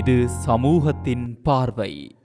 இது சமூகத்தின் பார்வை.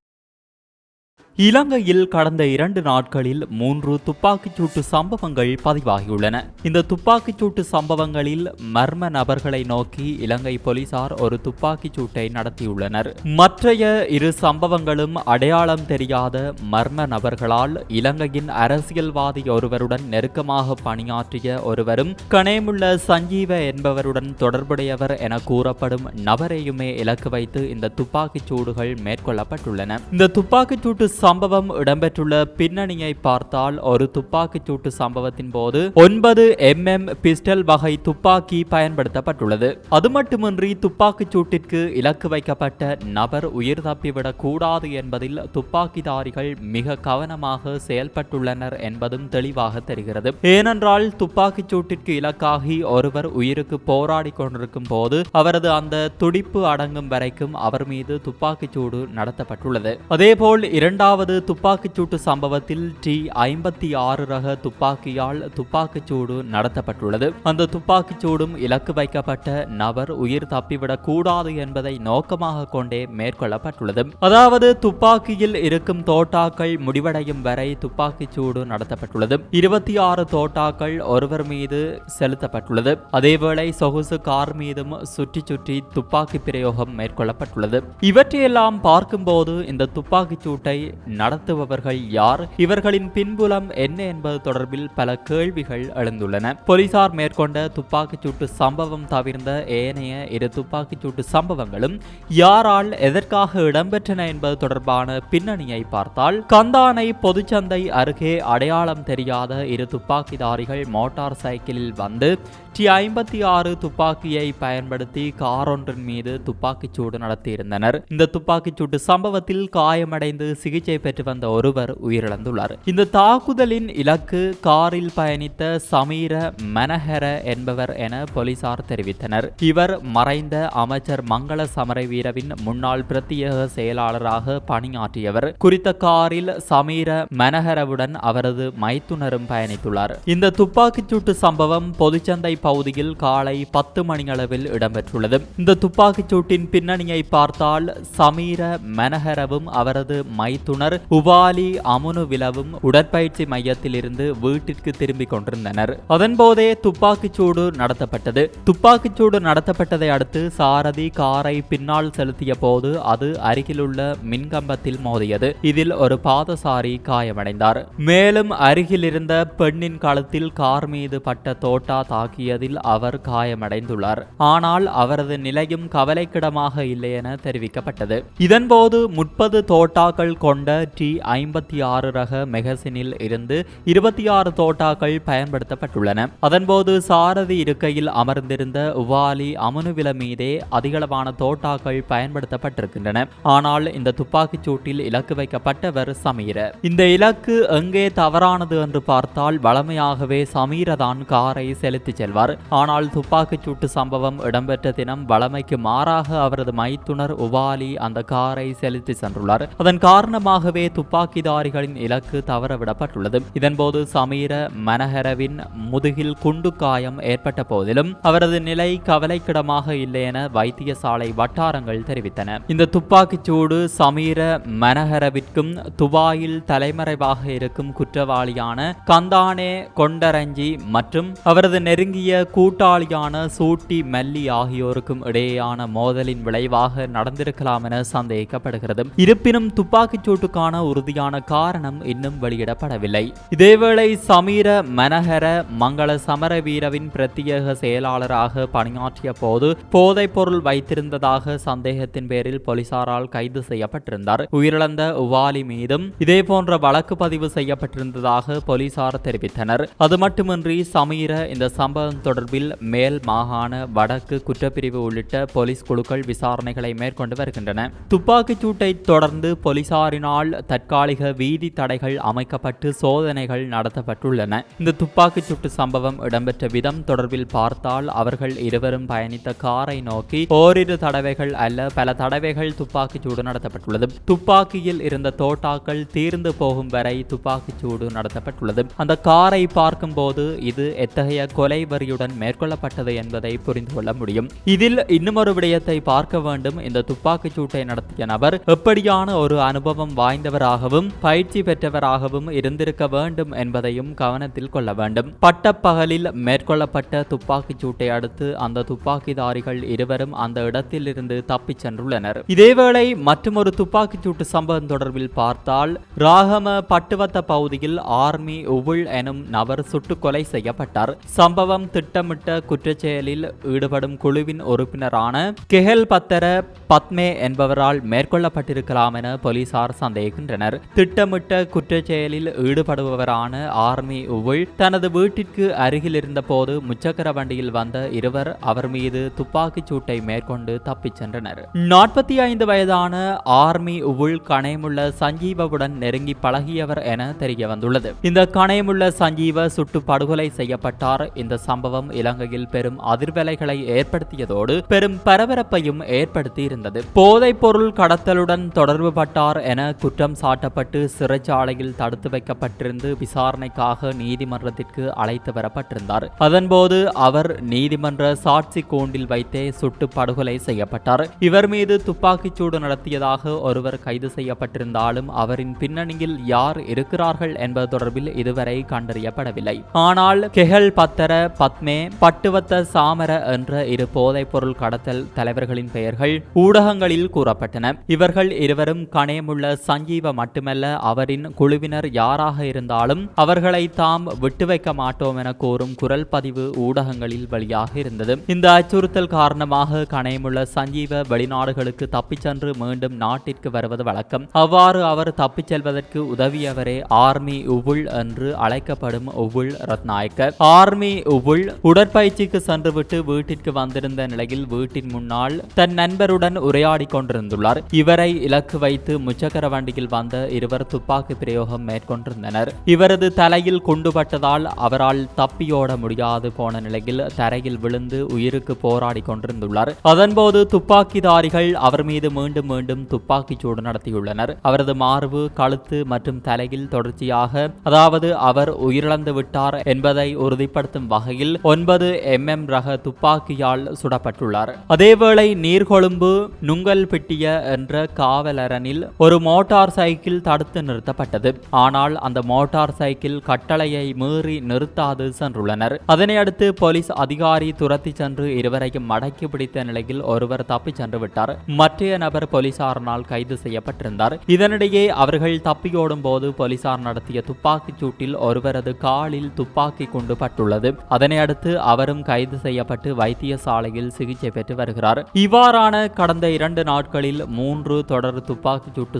இலங்கையில் கடந்த இரண்டு நாட்களில் மூன்று துப்பாக்கிச்சூட்டு சம்பவங்கள் பதிவாகியுள்ளன. இந்த துப்பாக்கிச்சூட்டு சம்பவங்களில் மர்ம நபர்களை நோக்கி இலங்கை போலீசார் ஒரு துப்பாக்கிச்சூட்டை நடத்தியுள்ளனர். மற்றைய இரு சம்பவங்களும் அடையாளம் தெரியாத மர்ம நபர்களால் இலங்கையின் அரசியல்வாதி ஒருவருடன் நெருக்கமாக பணியாற்றிய ஒருவரும் கனேமுள்ள சஞ்சீவ என்பவருடன் தொடர்புடையவர் என கூறப்படும் நபரையுமே இலக்கு வைத்து இந்த துப்பாக்கிச் சூடுகள் மேற்கொள்ளப்பட்டுள்ளன. இந்த துப்பாக்கிச்சூட்டு சம்பவம் இடம்பெற்றுள்ள பின்னணியை பார்த்தால் ஒரு துப்பாக்கிச் சூட்டு சம்பவத்தின் போது ஒன்பது எம் எம் பிஸ்டல் வகை துப்பாக்கி பயன்படுத்தப்பட்டுள்ளது. அது மட்டுமின்றி துப்பாக்கிச் சூட்டிற்கு இலக்கு வைக்கப்பட்ட நபர் உயிர் தப்பிவிடக் கூடாது என்பதில் துப்பாக்கிதாரிகள் மிக கவனமாக செயல்பட்டுள்ளனர் என்பதும் தெளிவாக தெரிகிறது. ஏனென்றால் துப்பாக்கிச் சூட்டிற்கு இலக்காகி ஒருவர் உயிருக்கு போராடி கொண்டிருக்கும் போது அவரது அந்த துடிப்பு அடங்கும் வரைக்கும் அவர் மீது துப்பாக்கிச் சூடு நடத்தப்பட்டுள்ளது. அதேபோல் இரண்டாவது துப்பாக்கிச் துப்பாக்கிச்சூட்டு சம்பவத்தில் டி ஐம்பத்தி ஆறு ரக துப்பாக்கியால் துப்பாக்கிச்சூடு நடத்தப்பட்டுள்ளது. அந்த துப்பாக்கிச்சூடும் இலக்கு வைக்கப்பட்ட நபர் உயிர் தப்பிவிடக் கூடாது என்பதை நோக்கமாக கொண்டே மேற்கொள்ளப்பட்டுள்ளது. அதாவது துப்பாக்கியில் இருக்கும் தோட்டாக்கள் முடிவடையும் வரை துப்பாக்கிச்சூடு நடத்தப்பட்டுள்ளது. இருபத்தி ஆறு தோட்டாக்கள் ஒருவர் மீது செலுத்தப்பட்டுள்ளது. அதேவேளை சொகுசு கார் மீதும் சுற்றி சுற்றி துப்பாக்கி பிரயோகம் மேற்கொள்ளப்பட்டுள்ளது. இவற்றையெல்லாம் பார்க்கும்போது இந்த துப்பாக்கிச்சூட்டை நடத்துபவர்கள் யார்? இவர்களின் பின்புலம் என்ன என்பது தொடர்பில் பல கேள்விகள் எழுந்துள்ளன. போலீசார் மேற்கொண்ட துப்பாக்கிச் சூட்டு சம்பவம் தவிர்ந்த ஏனைய இரு துப்பாக்கிச் சூட்டு சம்பவங்களும் யாரால் எதற்காக இடம்பெற்றன என்பது தொடர்பான பின்னணியை பார்த்தால் கந்தானை பொதுச்சந்தை அருகே அடையாளம் தெரியாத இரு துப்பாக்கிதாரிகள் மோட்டார் சைக்கிளில் வந்து டி ஐம்பத்தி ஆறு துப்பாக்கியை பயன்படுத்தி கார் ஒன்றின் மீது துப்பாக்கிச்சூடு நடத்தியிருந்தனர். இந்த துப்பாக்கிச்சூட்டு சம்பவத்தில் காயமடைந்து சிகிச்சை பெற்று வந்த ஒருவர் உயிரிழந்துள்ளார். இந்த தாக்குதலின் இலக்கு காரில் பயணித்த சமீர மனஹர என்பவர் என போலீசார் தெரிவித்தனர். இவர் மறைந்த அமைச்சர் மங்கள சமரவீரவின் முன்னாள் பிரத்யேக செயலாளராக பணியாற்றியவர். குறித்த காரில் சமீர மனஹரவுடன் அவரது மைத்துனரும் பயணித்துள்ளார். இந்த துப்பாக்கிச் சூட்டு சம்பவம் பொதுச்சந்தை பகுதியில் காலை பத்து மணியளவில் இடம்பெற்றுள்ளது. இந்த துப்பாக்கிச் சூட்டின் பின்னணியை பார்த்தால் சமீர மனஹரவும் அவரது மைத்துனர் உபாலி அமுனுவிலவும் உடற்பயிற்சி மையத்தில் இருந்து வீட்டிற்கு திரும்பிக் கொண்டிருந்தனர். அதன்போதே துப்பாக்கிச் நடத்தப்பட்டது. துப்பாக்கிச்சூடு நடத்தப்பட்டதை அடுத்து சாரதி காரை பின்னால் செலுத்திய போது அது அருகிலுள்ள மின்கம்பத்தில் மோதியது. இதில் ஒரு பாதசாரி காயமடைந்தார். மேலும் அருகில் இருந்த பெண்ணின் கழுத்தில் கார் மீது பட்ட தோட்டா தாக்கியதில் அவர் காயமடைந்துள்ளார். ஆனால் அவரது நிலையும் கவலைக்கிடமாக இல்லை என தெரிவிக்கப்பட்டது இதன்போது முப்பது தோட்டாக்கள் கொண்ட டி ஐம்பத்தி ஆறு ரக மெகசினில் இருந்து இருபத்தி ஆறு தோட்டாக்கள் பயன்படுத்தப்பட்டுள்ளன. அதன்போது சாரதி இருக்கையில் அமர்ந்திருந்த உவாலி அமனுவில மீதே அதிகளவான தோட்டாக்கள் பயன்படுத்தப்பட்டிருக்கின்றன. ஆனால் இந்த துப்பாக்கிச் சூட்டில் இலக்கு வைக்கப்பட்டவர் சமீர. இந்த இலக்கு எங்கே தவறானது என்று பார்த்தால் வளமையாகவே சமீரதான் காரை செலுத்திச் செல்வார். ஆனால் துப்பாக்கிச் சூட்டு சம்பவம் இடம்பெற்ற தினம் வளமைக்கு மாறாக அவரது மைத்துனர் உவாலி அந்த காரை செலுத்தி சென்றுள்ளார். அதன் காரணமாக தாமாகவே துப்பாக்கிதாரிகளின் இலக்கு தவறவிடப்பட்டுள்ளது. இதன்போது சமீர மனஹரவின் முதுகில் குண்டு காயம் ஏற்பட்ட போதிலும் அவரது நிலை கவலைக்கிடமாக இல்லை என வைத்தியசாலை வட்டாரங்கள் தெரிவித்தன. இந்த துப்பாக்கிச் சூடு சமீர மனஹரவிற்கும் துபாயில் தலைமறைவாக இருக்கும் குற்றவாளியான கந்தானே கொண்டரஞ்சி மற்றும் அவரது நெருங்கிய கூட்டாளியான சூட்டி மல்லி ஆகியோருக்கும் இடையேயான மோதலின் விளைவாக நடந்திருக்கலாம் என சந்தேகிக்கப்படுகிறது இருப்பினும் துப்பாக்கிச் சூட்டுக்கான உறுதியான காரணம் இன்னும் வெளியிடப்படவில்லை. இதேவேளை சமீர மனஹர மங்கள சமரவீரவின் பிரத்யேக செயலாளராக பணியாற்றிய போது போதைப்பொருள் வைத்திருந்ததாக சந்தேகத்தின் பேரில் போலீசாரால் கைது செய்யப்பட்டிருந்தார். உயிரிழந்த உவாலி மீதும் இதேபோன்ற வழக்கு பதிவு செய்யப்பட்டிருந்ததாக போலீசார் தெரிவித்தனர். அது மட்டுமின்றி சமீர இந்த சம்பவம் தொடர்பில் மேல் மாகாண வடக்கு குற்றப்பிரிவு உள்ளிட்ட போலீஸ் குழுக்கள் விசாரணைகளை மேற்கொண்டு வருகின்றன. துப்பாக்கிச் சூட்டை தொடர்ந்து போலீசாரினால் போலீசாரினால் தற்காலிக வீதி தடைகள் அமைக்கப்பட்டு சோதனைகள் நடத்தப்பட்டுள்ளன. இந்த துப்பாக்கிச் சூட்டு சம்பவம் இடம்பெற்ற விதம் தொடர்பில் பார்த்தால் அவர்கள் இருவரும் பயணித்த காரை நோக்கி ஓரிரு தடவைகள் அல்ல பல தடவைகள் துப்பாக்கிச் சூடு நடத்தப்பட்டுள்ளது. துப்பாக்கியில் இருந்த தோட்டாக்கள் தீர்ந்து போகும் வரை துப்பாக்கிச் சூடு நடத்தப்பட்டுள்ளது. அந்த காரை பார்க்கும்போது இது எத்தகைய கொலை வரியுடன் மேற்கொள்ளப்பட்டது என்பதை புரிந்து கொள்ள முடியும். இதில் இன்னுமொரு விடயத்தை பார்க்க வேண்டும். இந்த துப்பாக்கிச் சூட்டை நடத்திய நபர் எப்படியான ஒரு அனுபவம் வாய்ந்தவராகவும் பயிற்சி பெற்றவராகவும் இருந்திருக்க வேண்டும் என்பதையும் கவனத்தில் கொள்ள வேண்டும். பட்டப்பகலில் மேற்கொள்ளப்பட்ட துப்பாக்கிச் சூட்டை அடுத்து அந்த துப்பாக்கிதாரிகள் இருவரும் அந்த இடத்தில் இருந்து தப்பிச் சென்றுள்ளனர். இதேவேளை மற்றொரு துப்பாக்கிச் சூட்டு சம்பவம் தொடர்பில் பார்த்தால் ராகம பட்டுவத்த பகுதியில் ஆர்மி உவுள் எனும் நபர் சுட்டுக் கொலை செய்யப்பட்டார். சம்பவம் திட்டமிட்ட குற்றச்செயலில் ஈடுபடும் குழுவின் உறுப்பினரான கெஹல் பத்தர பத்மே என்பவரால் மேற்கொள்ளப்பட்டிருக்கலாம் என போலீசார் சந்தேகின்றனர் திட்டமிட்ட குற்றச்செயலில் ஈடுபடுபவரான ஆர்மி உவுள் தனது வீட்டிற்கு அருகில் இருந்தபோது முச்சக்கர வண்டியில் வந்த இருவர் அவர் மீது துப்பாக்கிச் சூட்டை மேற்கொண்டு தப்பிச் சென்றனர். நாற்பத்தி ஐந்து வயதான ஆர்மி உள் கணைமுள்ள சஞ்சீவவுடன் நெருங்கி பழகியவர் என தெரிய வந்துள்ளது. இந்த கணைமுள்ள சஞ்சீவ சுட்டு படுகொலை செய்யப்பட்டார். இந்த சம்பவம் இலங்கையில் பெரும் அதிர்வலைகளை ஏற்படுத்தியதோடு பெரும் பரபரப்பையும் ஏற்படுத்தி இருந்தது போதைப் பொருள் கடத்தலுடன் தொடர்பு பட்டார் என குற்றம் சாட்டப்பட்டு சிறைச்சாலையில் தடுத்து வைக்கப்பட்டிருந்து விசாரணைக்காக நீதிமன்றத்திற்கு அழைத்து வரப்பட்டிருந்தார். அதன்போது அவர் நீதிமன்ற சாட்சி கூண்டில் வைத்தே சுட்டு படுகொலை செய்யப்பட்டார். இவர் மீது துப்பாக்கிச்சூடு நடத்தியதாக ஒருவர் கைது செய்யப்பட்டிருந்தாலும் அவரின் பின்னணியில் யார் இருக்கிறார்கள் என்பது தொடர்பில் இதுவரை கண்டறியப்படவில்லை. ஆனால் கெஹல் பத்தர பத்மே பட்டுவத்த சாமர என்ற இரு போதைப் பொருள் கடத்தல் தலைவர்களின் பெயர்கள் ஊடகங்களில் கூறப்பட்டன. இவர்கள் இருவரும் கணையமுள்ள சஞ்சீவ மட்டுமல்ல அவரின் குழுவினர் யாராக இருந்தாலும் அவர்களை தாம் விட்டு வைக்க மாட்டோம் என கோரும் குரல் பதிவு ஊடகங்களில் வெளியாக இருந்தது. இந்த அச்சுறுத்தல் காரணமாக கணையமுள்ள சஞ்சீவ வெளிநாடுகளுக்கு தப்பிச் சென்று மீண்டும் நாட்டிற்கு வருவது வழக்கம். அவ்வாறு அவர் தப்பிச் செல்வதற்கு உதவியவரே ஆர்மி உவுள் என்று அழைக்கப்படும் உவுள் ரத்நாயக்க ஆர்மி உவுள் உடற்பயிற்சிக்கு சென்றுவிட்டு வீட்டிற்கு வந்திருந்த நிலையில் வீட்டின் முன்னால் தன் நண்பருடன் உரையாடி கொண்டிருந்துள்ளார். இவரை இலக்கு வைத்து முச்சக்கர வண்டியில் வந்த இருவர் துப்பாக்கி பிரயோகம் மேற்கொண்டிருந்தனர். இவரது தலையில் குண்டுபட்டதால் அவரால் தப்பியோட முடியாது போன நிலையில் தரையில் விழுந்து உயிருக்கு போராடி கொண்டிருந்துள்ளார். அதன்போது துப்பாக்கிதாரிகள் அவர் மீது மீண்டும் மீண்டும் துப்பாக்கிச் சூடு நடத்தியுள்ளனர். அவரது மார்பு கழுத்து மற்றும் தலையில் தொடர்ச்சியாக அதாவது அவர் உயிரிழந்து விட்டார் என்பதை உறுதிப்படுத்தும் வகையில் ஒன்பது எம் எம் ரக துப்பாக்கியால் சுடப்பட்டுள்ளார். அதேவேளை நீர்கொழும்பு நுங்கல்பிட்டிய என்ற காவலரனில் ஒரு மோட்டார் மோட்டார் சைக்கிள் தடுத்து நிறுத்தப்பட்டது. ஆனால் அந்த மோட்டார் சைக்கிள் கட்டளையை மீறி நிறுத்தாது சென்றுள்ளனர். அதனையடுத்து போலீஸ் அதிகாரி துரத்தி சென்று இருவரையும் மடக்கி பிடித்த நிலையில் ஒருவர் தப்பிச் சென்று விட்டார். மற்றைய நபர் போலீசாரினால் கைது செய்யப்பட்டிருந்தார். இதனிடையே அவர்கள் தப்பியோடும் போது போலீசார் நடத்திய துப்பாக்கிச் சூட்டில் ஒருவரது காலில் துப்பாக்கி குண்டு பட்டுள்ளது அதனை அடுத்து அவரும் கைது செய்யப்பட்டு வைத்தியசாலையில் சிகிச்சை பெற்று வருகிறார். இவ்வாறான கடந்த இரண்டு நாட்களில் மூன்று தொடர் துப்பாக்கிச் சூட்டு